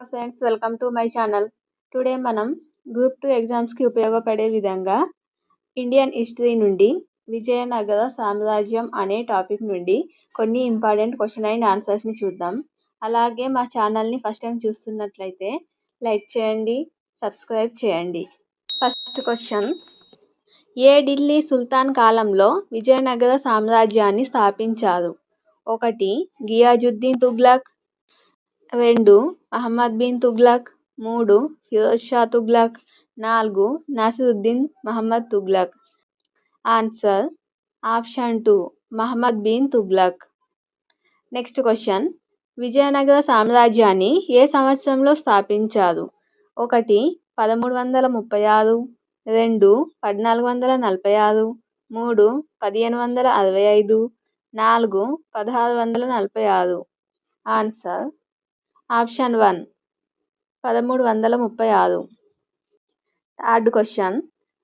Friends welcome to my channel. Today మనం group two ఎగ్జామ్స్కి ఉపయోగపడే విధంగా ఇండియన్ హిస్టరీ నుండి విజయనగర సామ్రాజ్యం అనే టాపిక్ నుండి కొన్ని ఇంపార్టెంట్ క్వశ్చన్ అండ్ ఆన్సర్స్ని చూద్దాం. అలాగే మా ఛానల్ని ఫస్ట్ టైం చూస్తున్నట్లయితే లైక్ చేయండి సబ్స్క్రైబ్ చేయండి. First question. ఏ ఢిల్లీ సుల్తాన్ కాలంలో విజయనగర సామ్రాజ్యాన్ని స్థాపించారు? ఒకటి గియాజుద్దీన్ తుగ్లక్. రెండు మహమ్మద్ బిన్ తుగ్లక్. మూడు ఫిరోజ్ షా తుగ్లక్. నాలుగు Nasiruddin Muhammad Tughlaq. Answer option two Muhammad bin Tughlaq. Next question Vijayanagara సామ్రాజ్యాన్ని ఏ సంవత్సరంలో స్థాపించారు? ఒకటి పదమూడు వందల ముప్పై ఆరు. రెండు పద్నాలుగు వందల నలభై ఆరు. మూడు పదిహేను వందల అరవై ఐదు. నాలుగు పదహారు వందల నలభై ఆరు. ఆన్సర్ ఆప్షన్ వన్ పదమూడు వందల ముప్పై ఆరు. థర్డ్ క్వశ్చన్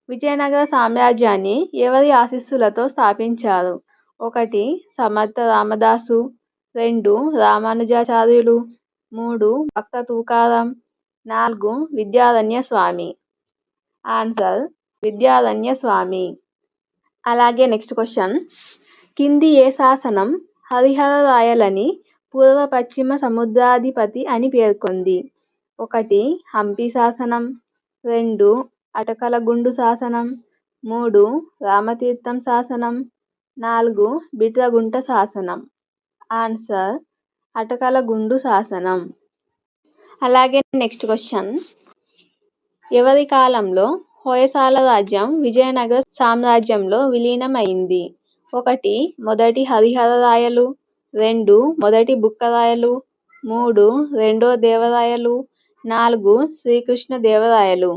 విజయనగర సామ్రాజ్యాన్ని ఎవరి ఆశీస్సులతో స్థాపించారు? ఒకటి సమర్థ రామదాసు. రెండు రామానుజాచార్యులు. మూడు భక్త తూకారం. నాలుగు విద్యారణ్య స్వామి. ఆన్సర్ విద్యారణ్య స్వామి. అలాగే నెక్స్ట్ క్వశ్చన్ కింది ఏ శాసనం హరిహర రాయలని పూర్వ పశ్చిమ సముద్రాధిపతి అని పేర్కొంది. ఒకటి హంపి శాసనం. రెండు అటకలగుండు శాసనం. మూడు రామతీర్థం శాసనం. నాలుగు బిట్రగుంట శాసనం. ఆన్సర్ అటకలగుండు శాసనం. అలాగే నెక్స్ట్ క్వశ్చన్. ఎవరి కాలంలో హోయసాల రాజ్యం విజయనగర సామ్రాజ్యంలో విలీనమైంది? ఒకటి మొదటి హరిహర రాయలు. రెండు మొదటి బుక్కరాయలు మూడు రెండో దేవరాయలు నాలుగు శ్రీకృష్ణ దేవరాయలు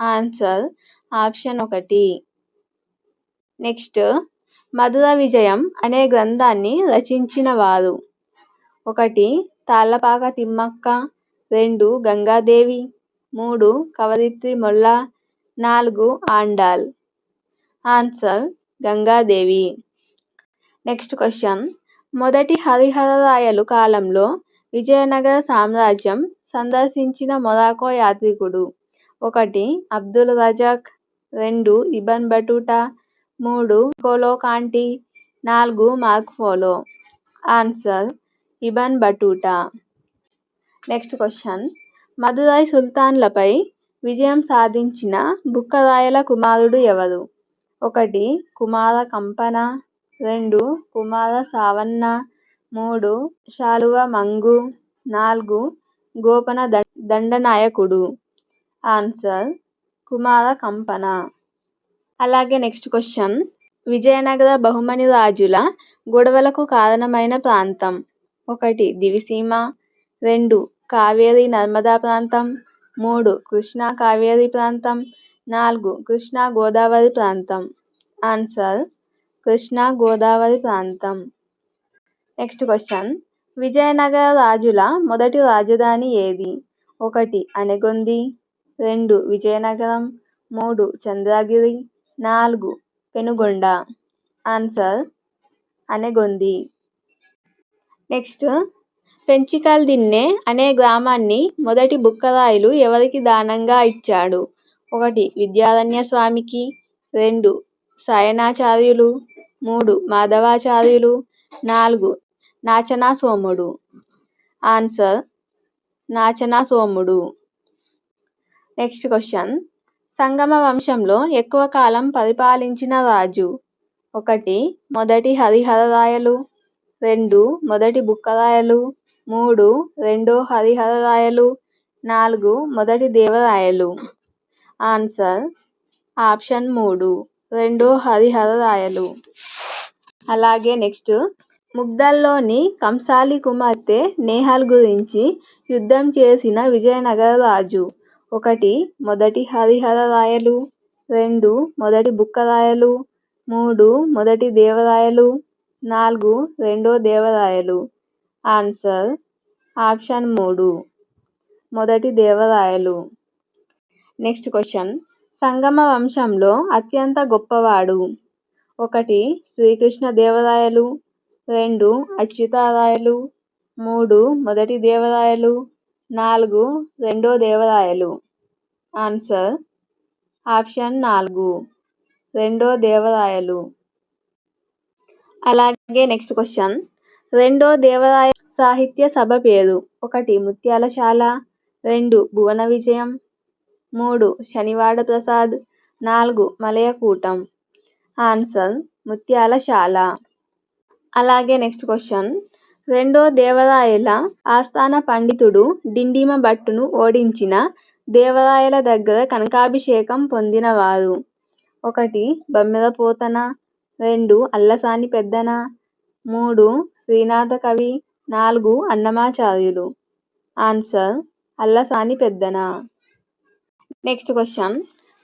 ఆన్సర్ ఆప్షన్ ఒకటి. నెక్స్ట్ మధుర విజయం అనే గ్రంథాన్ని రచించిన వారు. ఒకటి తాళ్ళపాక తిమ్మక్క రెండు గంగాదేవి మూడు కవరిత్రి మొల్ల నాలుగు Andal. Answer Gangadevi. Next question మొదటి హరిహరరాయలు కాలంలో విజయనగర సామ్రాజ్యం సందర్శించిన మొరాకో యాత్రికుడు. ఒకటి అబ్దుల్ రజాక్ రెండు ఇబన్ బటూటా మూడు కోలో కాంటి నాలుగు Marco Polo answer Ibn Battuta. Next question Madurai సుల్తాన్లపై విజయం సాధించిన బుక్కరాయల కుమారుడు ఎవరు? ఒకటి కుమార కంపన రెండు కుమార సావన్న మూడు శాలువ మంగు నాలుగు గోపన దండనాయకుడు. ఆన్సర్ కుమార కంపన. అలాగే నెక్స్ట్ క్వశ్చన్ విజయనగర బహుమని రాజుల గొడవలకు కారణమైన ప్రాంతం. ఒకటి దివిసీమ. రెండు కావేరీ నర్మదా ప్రాంతం. మూడు కృష్ణా కావేరీ ప్రాంతం. నాలుగు కృష్ణా గోదావరి ప్రాంతం. ఆన్సర్ కృష్ణా గోదావరి ప్రాంతం. నెక్స్ట్ క్వశ్చన్ విజయనగర రాజుల మొదటి రాజధాని ఏది? ఒకటి అనగొంది. రెండు విజయనగరం. మూడు చంద్రగిరి. నాలుగు పెనుగొండ. ఆన్సర్ అనగొంది. నెక్స్ట్ పెంచికల్ దిన్నె అనే గ్రామాన్ని మొదటి బుక్కరాయలు ఎవరికి దానంగా ఇచ్చాడు? ఒకటి విద్యారణ్య స్వామికి. రెండు సయనాచార్యులు మూడు మాధవాచార్యులు నాలుగు Nachana Somudu answer Nachana Somudu next question. Sangama వంశంలో ఎక్కువ కాలం పరిపాలించిన రాజు ఒకటి మొదటి హరిహరరాయలు రెండు మొదటి బుక్కరాయలు మూడు రెండో హరిహరరాయలు నాలుగు మొదటి దేవరాయలు. ఆన్సర్ ఆప్షన్ మూడు. రెండో హరిహరరాయలు. అలాగే నెక్స్ట్ ముగ్ధల్లోని కంసాలి కుమార్తె నేహాల్ గురించి యుద్ధం చేసిన విజయనగర రాజు. ఒకటి మొదటి హరిహరరాయలు. రెండు మొదటి బుక్కరాయలు. మూడు మొదటి దేవరాయలు. నాలుగు రెండో దేవరాయలు. ఆన్సర్ ఆప్షన్ మూడు. మొదటి దేవరాయలు. నెక్స్ట్ క్వశ్చన్ సంగమ వంశంలో అత్యంత గొప్పవాడు. ఒకటి శ్రీకృష్ణ దేవరాయలు. రెండు అచ్యుతారాయలు. మూడు మొదటి దేవరాయలు. నాలుగు రెండో దేవరాయలు. ఆన్సర్ ఆప్షన్ నాలుగు రెండో దేవరాయలు. అలాగే నెక్స్ట్ క్వశ్చన్ రెండో దేవరాయ సాహిత్య సభ పేరు. ఒకటి ముత్యాలశాల రెండు భువన విజయం. మూడు శనివాడ ప్రసాద్. నాలుగు మలయకూటం. ఆన్సర్ ముత్యాలశాల అలాగే నెక్స్ట్ క్వశ్చన్. రెండో దేవరాయల ఆస్థాన పండితుడు డిండిమ భట్టును ఓడించిన దేవరాయల దగ్గర కనకాభిషేకం పొందినవారు. ఒకటి బమ్మెర పోతన. రెండు అల్లసాని పెద్దన. మూడు శ్రీనాథ కవి. నాలుగు Annamacharyulu. Answer Allasani Peddana. Next question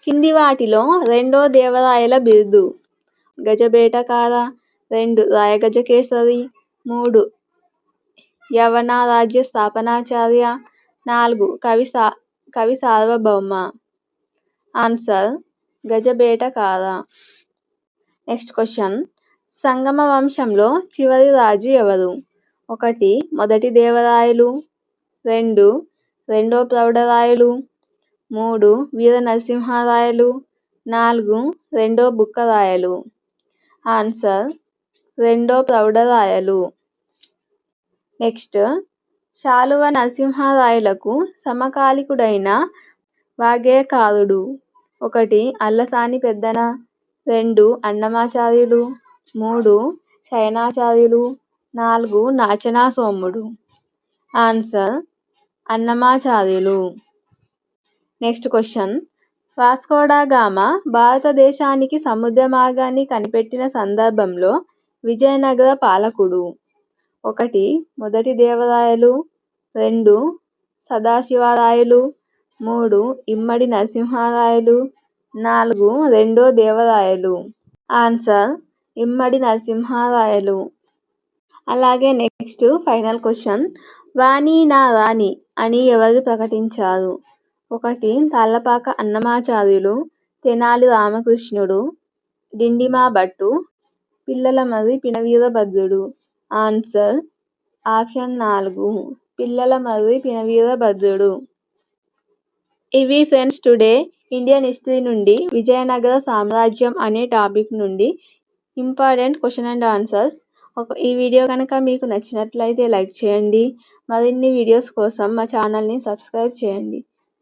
కింది వాటిలో రెండో దేవరాయల బిరుదు. గజబేటకార రెండు రాయగజకేసరి మూడు యవన రాజ్య స్థాపనాచార్య నాలుగు కవి సా కవి సార్వభౌమ. ఆన్సర్ గజబేటకార నెక్స్ట్ క్వశ్చన్ సంగమ వంశంలో చివరి రాజు ఎవరు? ఒకటి మొదటి దేవరాయలు. రెండు రెండో ప్రౌఢరాయలు. మూడు వీర నరసింహరాయలు నాలుగు రెండో బుక్కరాయలు ఆన్సర్ రెండో ప్రౌఢరాయలు నెక్స్ట్ శాలువ నరసింహరాయలకు సమకాలికుడైన వాగ్గేయకారుడు ఒకటి అల్లసాని పెద్దన. రెండు అన్నమాచార్యులు. మూడు శయనాచార్యులు. నాలుగు Nachana Somudu answer Annamacharyulu. Next question Vasco da Gama భారతదేశానికి సముద్ర మార్గాన్ని కనిపెట్టిన సందర్భంలో విజయనగర పాలకుడు. ఒకటి మొదటి దేవరాయలు రెండు సదాశివరాయలు మూడు ఇమ్మడి నరసింహరాయలు నాలుగు రెండో దేవరాయలు ఆన్సర్ ఇమ్మడి నరసింహరాయలు అలాగే నెక్స్ట్ ఫైనల్ క్వశ్చన్ వాణి నా రాణి అని ఎవరు ప్రకటించారు? ఒకటి తాళ్ళపాక అన్నమాచార్యులు తెనాలి రామకృష్ణుడు డిండిమా భట్టు పిల్లలమర్రి పినవీరభద్రుడు. ఆన్సర్ ఆప్షన్ నాలుగు పిల్లలమర్రి పినవీరభద్రుడు. ఇవి ఫ్రెండ్స్ టుడే ఇండియన్ హిస్టరీ నుండి విజయనగర సామ్రాజ్యం అనే టాపిక్ నుండి ఇంపార్టెంట్ క్వశ్చన్ అండ్ ఆన్సర్స్. ఒక ఈ వీడియో కనుక మీకు నచ్చినట్లయితే లైక్ చేయండి. మరిన్ని వీడియోస్ కోసం మా ఛానల్ని సబ్స్క్రైబ్ చేయండి.